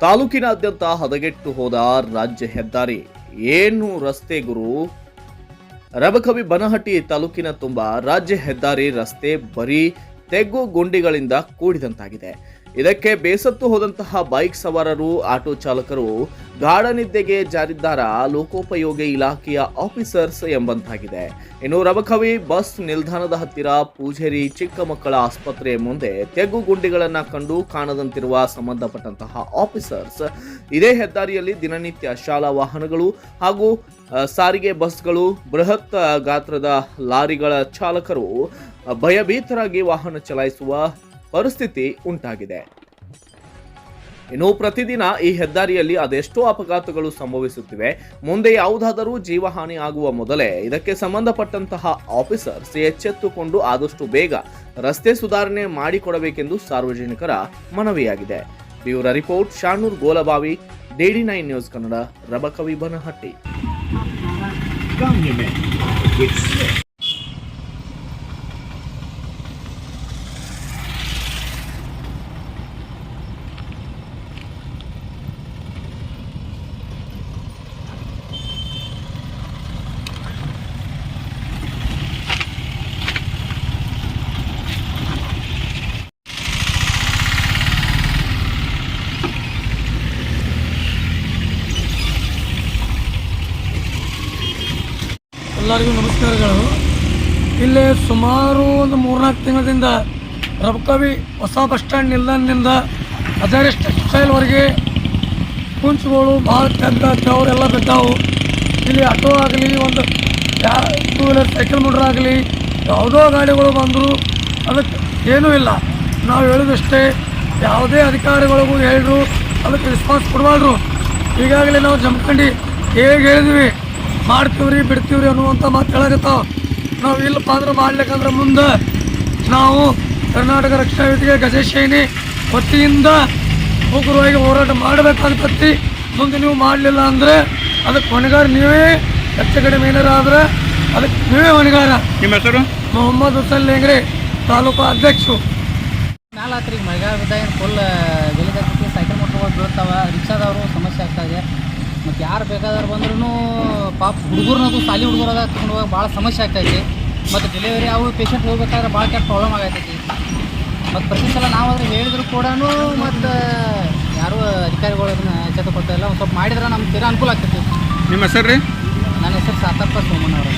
ತಾಲೂಕಿನಾದ್ಯಂತ ಹದಗೆಟ್ಟು ಹೋದ ರಾಜ್ಯ ಹೆದ್ದಾರಿ. ಏನು ರಸ್ತೆ ಗುರು? ರಬಕವಿ ಬನಹಟ್ಟಿ ತಾಲೂಕಿನ ತುಂಬ ರಾಜ್ಯ ಹೆದ್ದಾರಿ ರಸ್ತೆ ಬರೀ ತೆಗ್ಗು ಗುಂಡಿಗಳಿಂದ ಕೂಡಿದಂತಾಗಿದೆ. ಇದಕ್ಕೆ ಬೇಸತ್ತು ಹೋದಂತಹ ಬೈಕ್ ಸವಾರರು, ಆಟೋ ಚಾಲಕರು, ಗಾಢ ನಿದ್ದೆಗೆ ಜಾರಿದ್ದಾರ ಲೋಕೋಪಯೋಗಿ ಇಲಾಖೆಯ ಆಫೀಸರ್ಸ್ ಎಂಬಂತಾಗಿದೆ. ಇನ್ನು ರಬಕವಿ ಬಸ್ ನಿಲ್ದಾಣದ ಹತ್ತಿರ ಪೂಜೇರಿ ಚಿಕ್ಕ ಮಕ್ಕಳ ಆಸ್ಪತ್ರೆಯ ಮುಂದೆ ತೆಗ್ಗು ಗುಂಡಿಗಳನ್ನ ಕಂಡು ಕಾಣದಂತಿರುವ ಸಂಬಂಧಪಟ್ಟಂತಹ ಆಫೀಸರ್ಸ್, ಇದೇ ಹೆದ್ದಾರಿಯಲ್ಲಿ ದಿನನಿತ್ಯ ಶಾಲಾ ವಾಹನಗಳು ಹಾಗೂ ಸಾರಿಗೆ ಬಸ್ಗಳು, ಬೃಹತ್ ಗಾತ್ರದ ಲಾರಿಗಳ ಚಾಲಕರು ಭಯಭೀತರಾಗಿ ವಾಹನ ಚಲಾಯಿಸುವ ಪರಿಸ್ಥಿತಿ ಉಂಟಾಗಿದೆ. ಇನ್ನು ಪ್ರತಿದಿನ ಈ ಹೆದ್ದಾರಿಯಲ್ಲಿ ಅದೆಷ್ಟೋ ಅಪಘಾತಗಳು ಸಂಭವಿಸುತ್ತಿವೆ. ಮುಂದೆ ಯಾವುದಾದರೂ ಜೀವಹಾನಿ ಆಗುವ ಮೊದಲೇ ಇದಕ್ಕೆ ಸಂಬಂಧಪಟ್ಟಂತಹ ಆಫೀಸರ್ಸ್ ಎಚ್ಚೆತ್ತುಕೊಂಡು ಆದಷ್ಟು ಬೇಗ ರಸ್ತೆ ಸುಧಾರಣೆ ಮಾಡಿಕೊಡಬೇಕೆಂದು ಸಾರ್ವಜನಿಕರ ಮನವಿಯಾಗಿದೆ. Bureau report Shanoor Golabavi DD nine news Kannada, Rabakavi Banahatti. ಎಲ್ಲರಿಗೂ ನಮಸ್ಕಾರಗಳು. ಇಲ್ಲಿ ಸುಮಾರು ಒಂದು ಮೂರ್ನಾಲ್ಕು ತಿಂಗಳಿಂದ ರಬಕವಿ ಹೊಸ ಬಸ್ ಸ್ಟ್ಯಾಂಡ್ ನಿಲ್ದಾಣದಿಂದ ಹಜಾರಿ ಟೆಕ್ಸ್ಟೈಲ್ವರೆಗೆ ಕುಂಚುಗಳು ಭಾಳ ತೆಗ್ದ ಅವರೆಲ್ಲ ಬಿದ್ದಾವು. ಇಲ್ಲಿ ಆಟೋ ಆಗಲಿ, ಒಂದು ಯಾ ಟೂ ವೀಲರ್ ಸೈಕಲ್ ಮೋಟ್ರ್ ಆಗಲಿ, ಯಾವುದೋ ಗಾಡಿಗಳು ಬಂದರು ಅದಕ್ಕೆ ಏನೂ ಇಲ್ಲ. ನಾವು ಹೇಳಿದಷ್ಟೇ, ಯಾವುದೇ ಅಧಿಕಾರಿಗಳಿಗೂ ಹೇಳಿದ್ರು, ಅದಕ್ಕೆ ರೆಸ್ಪಾನ್ಸ್ ಕೊಡಬಾರ್ದು. ಈಗಾಗಲೇ ನಾವು ಜಮಖಂಡಿ ಹೇಗೆ ಹೇಳಿದ್ವಿ ಮಾಡ್ತೀವ್ರಿ ಬಿಡ್ತೀವ್ರಿ ಅನ್ನುವಂಥ ಮಾತು ಹೇಳಕತ್ತಾವ ನಾವು ಇಲ್ಲಪ್ಪ ಅಂದ್ರೆ ಮಾಡ್ಲಿಕ್ಕಂದ್ರೆ ಮುಂದೆ ನಾವು ಕರ್ನಾಟಕ ರಕ್ಷಣಾ ವೇದಿಕೆ ಗಜಶೈನಿ ವತಿಯಿಂದ ಉಗ್ರವಾಗಿ ಹೋರಾಟ ಮಾಡಬೇಕಾಗ್ತತಿ. ಮುಂದೆ ನೀವು ಮಾಡಲಿಲ್ಲ ಅಂದರೆ ಅದಕ್ಕೆ ಹೊಣೆಗಾರ ನೀವೇ ಹೆಚ್ಚು ಕಡಿಮೆ ಏನಾರ ಆದ್ರೆ ಅದಕ್ಕೆ ನೀವೇ ಹೊಣೆಗಾರ. ನಿಮ್ಮ ಹೆಸರು? ಮೊಹಮ್ಮದ್ ಹುಸೇನ್ ಲೇಂಗ್ರೆ ತಾಲೂಕು ಅಧ್ಯಕ್ಷರು ನಾಲ್ಕು ಆತ್ರಿ ಮಳೆಗಾಲ ಬಿದ್ದಾಗ ಫುಲ್ ಗಲೀಜಾಗ್ತೈತಿ ಸೈಕಲ್ ಮೋಟ್ರ್ಗಳು ಬೀಳ್ತಾವ ರಿಕ್ಷಾದವರು ಸಮಸ್ಯೆ ಆಗ್ತಾ ಇದೆ ಮತ್ತು ಯಾರು ಬೇಕಾದ್ರೆ ಬಂದ್ರೂ ಪಾಪ ಹುಡುಗರನ್ನದು ಸಾಲಿ ಹುಡುಗರಾಗ ತಗೊಂಡು ಹೋಗಿ ಭಾಳ ಸಮಸ್ಯೆ ಆಗ್ತೈತಿ. ಮತ್ತು ಡೆಲಿವರಿ ಅವು ಪೇಷಂಟ್ ಹೋಗ್ಬೇಕಾದ್ರೆ ಭಾಳ ಕೆಟ್ಟ ಪ್ರಾಬ್ಲಮ್ ಆಗತೈತಿ. ಮತ್ತು ಪ್ರತಿ ಸಲ ನಾವಾದ್ರೆ ಹೇಳಿದ್ರು ಕೂಡ ಮತ್ತು ಯಾರೂ ಅಧಿಕಾರಿಗಳು ಅದನ್ನ ಎಚ್ಚೆತ್ತುಕೊಳ್ತಾ ಇಲ್ಲ. ಒಂದು ಸ್ವಲ್ಪ ಮಾಡಿದ್ರೆ ನಮ್ಗೆ ತೀರಾ ಅನುಕೂಲ ಆಗ್ತೈತಿ. ನಿಮ್ಮ ಹೆಸರು ರೀ ನನ್ನ ಹೆಸರು ಸಾತಪ್ಪ ಸೋಮಣ್ಣವರು